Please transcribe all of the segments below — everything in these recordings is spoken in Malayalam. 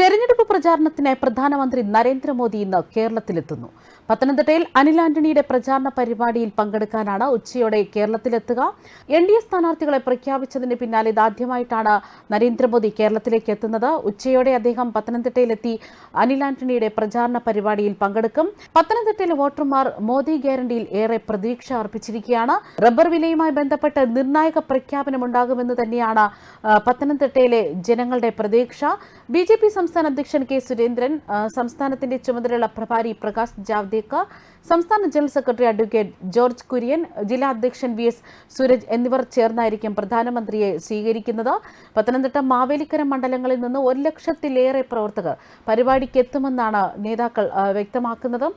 തെരഞ്ഞെടുപ്പ് പ്രചാരണത്തിനായി പ്രധാനമന്ത്രി നരേന്ദ്രമോദി ഇന്ന് കേരളത്തിലെത്തുന്നു. പത്തനംതിട്ടയിൽ അനിൽ ആന്റണിയുടെ പ്രചാരണ പരിപാടിയിൽ പങ്കെടുക്കാനാണ് ഉച്ചയോടെ കേരളത്തിലെത്തുക. എൻ ഡി എ സ്ഥാനാർത്ഥികളെ പ്രഖ്യാപിച്ചതിന് പിന്നാലെ ഇതാദ്യമായിട്ടാണ് നരേന്ദ്രമോദി കേരളത്തിലേക്ക് എത്തുന്നത്. ഉച്ചയോടെ അദ്ദേഹം പത്തനംതിട്ടയിലെത്തി അനിൽ ആന്റണിയുടെ പ്രചാരണ പരിപാടിയിൽ പങ്കെടുക്കും. പത്തനംതിട്ടയിലെ വോട്ടർമാർ മോദി ഗ്യാരണ്ടിയിൽ ഏറെ പ്രതീക്ഷ അർപ്പിച്ചിരിക്കുകയാണ്. റബ്ബർ വിലയുമായി ബന്ധപ്പെട്ട് നിർണായക പ്രഖ്യാപനം പ്രഖ്യാപനമുണ്ടാകുമെന്ന് തന്നെയാണ് പത്തനംതിട്ടയിലെ ജനങ്ങളുടെ പ്രതീക്ഷ. ബി ജെ പി സംസ്ഥാന അധ്യക്ഷൻ കെ സുരേന്ദ്രൻ സംസ്ഥാനത്തിന്റെ ചുമതലയുള്ള പ്രഭാരി പ്രകാശ് ജാവ്ദേക്കർ സംസ്ഥാന general secretary advocate George Kurian ജില്ലാ അധ്യക്ഷൻ വി എസ് സുരജ് എന്നിവർ ചേർന്നായിരിക്കും പ്രധാനമന്ത്രിയെ സ്വീകരിക്കുന്നത്. പത്തനംതിട്ട മാവേലിക്കര മണ്ഡലങ്ങളിൽ നിന്ന് ഒരു ലക്ഷത്തിലേറെ പ്രവർത്തകർ പരിപാടിക്ക് എത്തുമെന്നാണ് നേതാക്കൾ വ്യക്തമാക്കുന്നത്.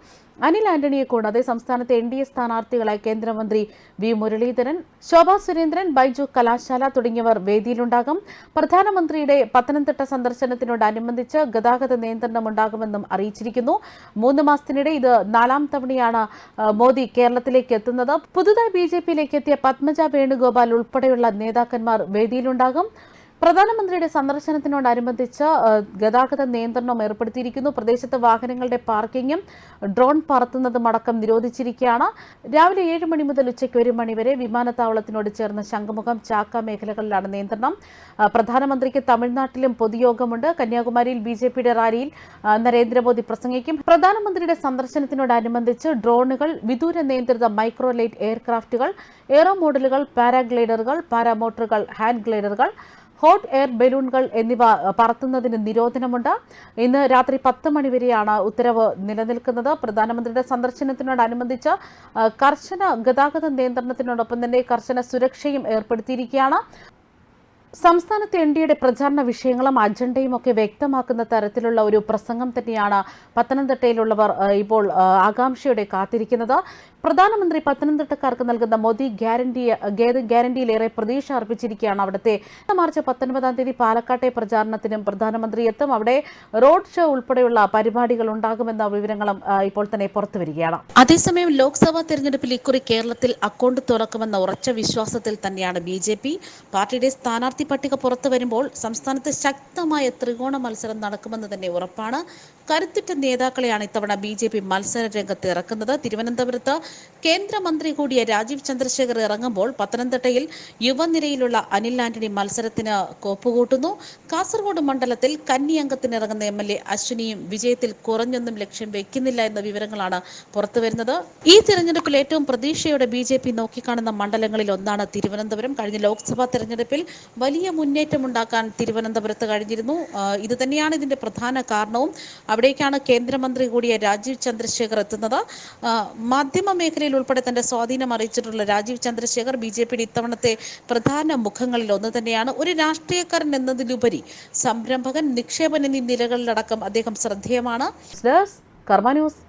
അനിൽ ആന്റണിയെ കൂടാതെ സംസ്ഥാനത്തെ എൻ ഡി എ സ്ഥാനാർത്ഥികളായ കേന്ദ്രമന്ത്രി വി മുരളീധരൻ ശോഭാ സുരേന്ദ്രൻ ബൈജു കലാശാല തുടങ്ങിയവർ വേദിയിലുണ്ടാകും. പ്രധാനമന്ത്രിയുടെ പത്തനംതിട്ട സന്ദർശനത്തിനോടനുബന്ധിച്ച് ഗതാഗത നിയന്ത്രണം ഉണ്ടാകുമെന്നും അറിയിച്ചിരിക്കുന്നു. മൂന്ന് മാസത്തിനിടെ ഇത് നാലാം തവണയാണ് മോദി കേരളത്തിലേക്ക് എത്തുന്നത്. പുതുതായി ബി ജെ പിയിലേക്ക് എത്തിയ പത്മജ വേണുഗോപാൽ ഉൾപ്പെടെയുള്ള നേതാക്കന്മാർ വേദിയിലുണ്ടാകും. പ്രധാനമന്ത്രിയുടെ സന്ദർശനത്തിനോടനുബന്ധിച്ച് ഗതാഗത നിയന്ത്രണം ഏർപ്പെടുത്തിയിരിക്കുന്നു. പ്രദേശത്ത് വാഹനങ്ങളുടെ പാർക്കിങ്ങും ഡ്രോൺ പറത്തുന്നതും അടക്കം നിരോധിച്ചിരിക്കുകയാണ്. രാവിലെ ഏഴ് മണി മുതൽ ഉച്ചയ്ക്ക് ഒരു മണി വരെ വിമാനത്താവളത്തിനോട് ചേർന്ന ശംഖുമുഖം ചാക്ക മേഖലകളിലാണ് നിയന്ത്രണം. പ്രധാനമന്ത്രിക്ക് തമിഴ്നാട്ടിലും പൊതുയോഗമുണ്ട്. കന്യാകുമാരിയിൽ ബി ജെ പിയുടെ റാലിയിൽ നരേന്ദ്രമോദി പ്രസംഗിക്കും. പ്രധാനമന്ത്രിയുടെ സന്ദർശനത്തിനോടനുബന്ധിച്ച് ഡ്രോണുകൾ വിദൂര നിയന്ത്രിത മൈക്രോലൈറ്റ് എയർക്രാഫ്റ്റുകൾ എയറോ മോഡലുകൾ പാരാഗ്ലൈഡറുകൾ പാരാമോട്ടറുകൾ ഹാൻഡ് ഗ്ലൈഡറുകൾ ഹോട്ട് എയർ ബലൂണുകൾ എന്നിവ പറത്തുന്നതിന് നിരോധനമുണ്ട്. ഇന്ന് രാത്രി പത്ത് മണിവരെയാണ് ഉത്തരവ് നിലനിൽക്കുന്നത്. പ്രധാനമന്ത്രിയുടെ സന്ദർശനത്തിനോടനുബന്ധിച്ച് കർശന ഗതാഗത നിയന്ത്രണത്തിനോടൊപ്പം തന്നെ കർശന സുരക്ഷയും ഏർപ്പെടുത്തിയിരിക്കുകയാണ്. സംസ്ഥാനത്തെ എൻ ഡിയുടെ പ്രചാരണ വിഷയങ്ങളും അജണ്ടയും ഒക്കെ വ്യക്തമാക്കുന്ന തരത്തിലുള്ള ഒരു പ്രസംഗം തന്നെയാണ് പത്തനംതിട്ടയിലുള്ളവർ ഇപ്പോൾ ആകാംക്ഷയോടെ കാത്തിരിക്കുന്നത്. പ്രധാനമന്ത്രി പത്തനംതിട്ടക്കാർക്ക് നൽകുന്ന മോദി ഗ്യാരണ്ടി ഗ്യാരണ്ടിയിലേറെ പ്രതീക്ഷ അർപ്പിച്ചിരിക്കുകയാണ് അവിടുത്തെ. മാർച്ച് പത്തൊൻപതാം തീയതി പാലക്കാട്ടെ പ്രചാരണത്തിനും പ്രധാനമന്ത്രി എത്തും. അവിടെ റോഡ് ഷോ ഉൾപ്പെടെയുള്ള പരിപാടികൾ ഉണ്ടാകുമെന്ന വിവരങ്ങളും ഇപ്പോൾ തന്നെ പുറത്തുവരികയാണ്. അതേസമയം ലോക്സഭാ തെരഞ്ഞെടുപ്പിൽ ഇക്കുറി കേരളത്തിൽ അക്കൗണ്ട് തുറക്കുമെന്ന ഉറച്ച വിശ്വാസത്തിൽ തന്നെയാണ് ബി ജെ പി. പാർട്ടിയുടെ സ്ഥാനാർത്ഥി പട്ടിക പുറത്തു വരുമ്പോൾ സംസ്ഥാനത്ത് ശക്തമായ ത്രികോണ മത്സരം നടക്കുമെന്ന് തന്നെ ഉറപ്പാണ്. കരുത്തുറ്റ നേതാക്കളെയാണ് ഇത്തവണ ബി ജെ പി മത്സര രംഗത്ത് ഇറക്കുന്നത്. തിരുവനന്തപുരത്ത് കേന്ദ്രമന്ത്രി കൂടിയ രാജീവ് ചന്ദ്രശേഖർ ഇറങ്ങുമ്പോൾ പത്തനംതിട്ടയിൽ യുവനിരയിലുള്ള അനിൽ ആന്റണി മത്സരത്തിന് കോപ്പുകൂട്ടുന്നു. കാസർഗോഡ് മണ്ഡലത്തിൽ കന്നി അംഗത്തിന് ഇറങ്ങുന്ന എം എൽ എ അശ്വിനിയും വിജയത്തിൽ കുറഞ്ഞൊന്നും ലക്ഷ്യം വെക്കുന്നില്ല എന്ന വിവരങ്ങളാണ് പുറത്തുവരുന്നത് ഈ തിരഞ്ഞെടുപ്പിൽ ഏറ്റവും പ്രതീക്ഷയോടെ ബി ജെ പി നോക്കിക്കാണുന്ന മണ്ഡലങ്ങളിൽ ഒന്നാണ് തിരുവനന്തപുരം. കഴിഞ്ഞ ലോക്സഭാ തെരഞ്ഞെടുപ്പിൽ വലിയ മുന്നേറ്റമുണ്ടാക്കാൻ തിരുവനന്തപുരത്ത് കഴിഞ്ഞിരുന്നു. ഇത് തന്നെയാണ് ഇതിന്റെ പ്രധാന കാരണവും. അവിടേക്കാണ് കേന്ദ്രമന്ത്രി കൂടിയ രാജീവ് ചന്ദ്രശേഖർ എത്തുന്നത്. മാധ്യമ മേഖലയിൽ ഉൾപ്പെടെ തന്റെ സ്വാധീനം അറിയിച്ചിട്ടുള്ള രാജീവ് ചന്ദ്രശേഖർ ബി ജെ പിയുടെ ഇത്തവണത്തെ പ്രധാന മുഖങ്ങളിൽ ഒന്ന് തന്നെയാണ്. ഒരു രാഷ്ട്രീയക്കാരൻ എന്നതിലുപരി സംരംഭകൻ നിക്ഷേപൻ എന്നീ നിലകളിലടക്കം അദ്ദേഹം ശ്രദ്ധേയമാണ്. കർമ്മ ന്യൂസ്